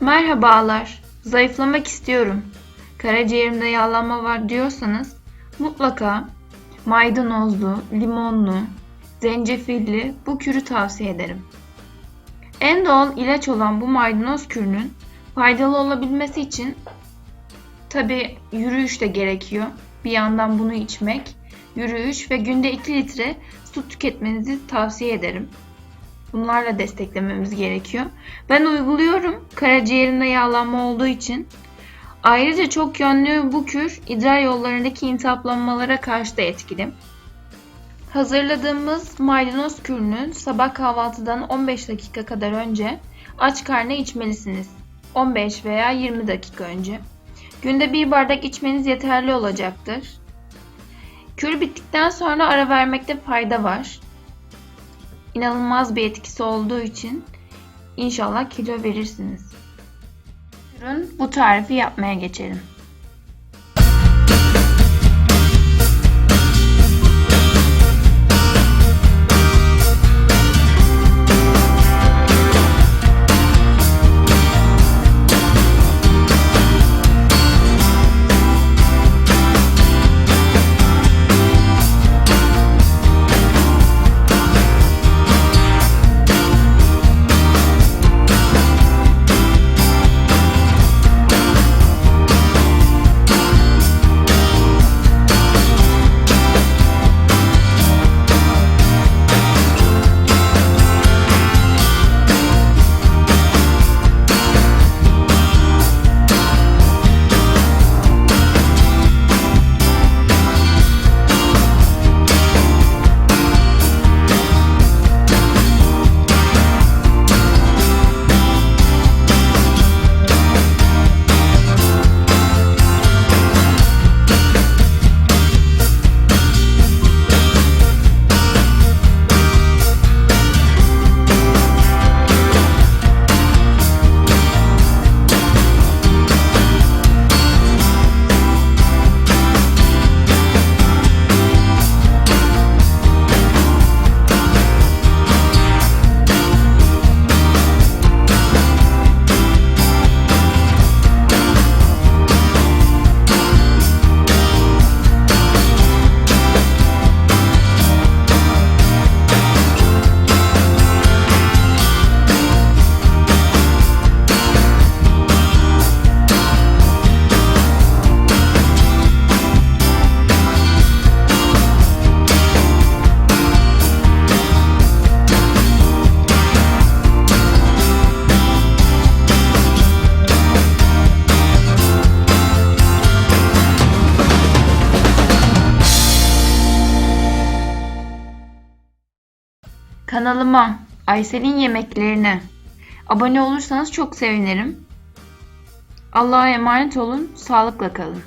Merhabalar, zayıflamak istiyorum. Karaciğerimde yağlanma var diyorsanız mutlaka maydanozlu, limonlu, zencefilli bu kürü tavsiye ederim. En doğal ilaç olan bu maydanoz kürünün faydalı olabilmesi için tabi yürüyüş de gerekiyor. Bir yandan bunu içmek, yürüyüş ve günde 2 litre su tüketmenizi tavsiye ederim. Bunlarla desteklememiz gerekiyor. Ben uyguluyorum karaciğerimde yağlanma olduğu için. Ayrıca çok yönlü bu kür idrar yollarındaki iltihaplanmalara karşı da etkili. Hazırladığımız maydanoz kürünü sabah kahvaltıdan 15 dakika kadar önce aç karnına içmelisiniz. 15 veya 20 dakika önce. Günde bir bardak içmeniz yeterli olacaktır. Kür bittikten sonra ara vermekte fayda var. İnanılmaz bir etkisi olduğu için inşallah kilo verirsiniz. Ürün bu tarifi yapmaya geçelim. Kanalıma Aysel'in yemeklerine abone olursanız çok sevinirim. Allah'a emanet olun, sağlıkla kalın.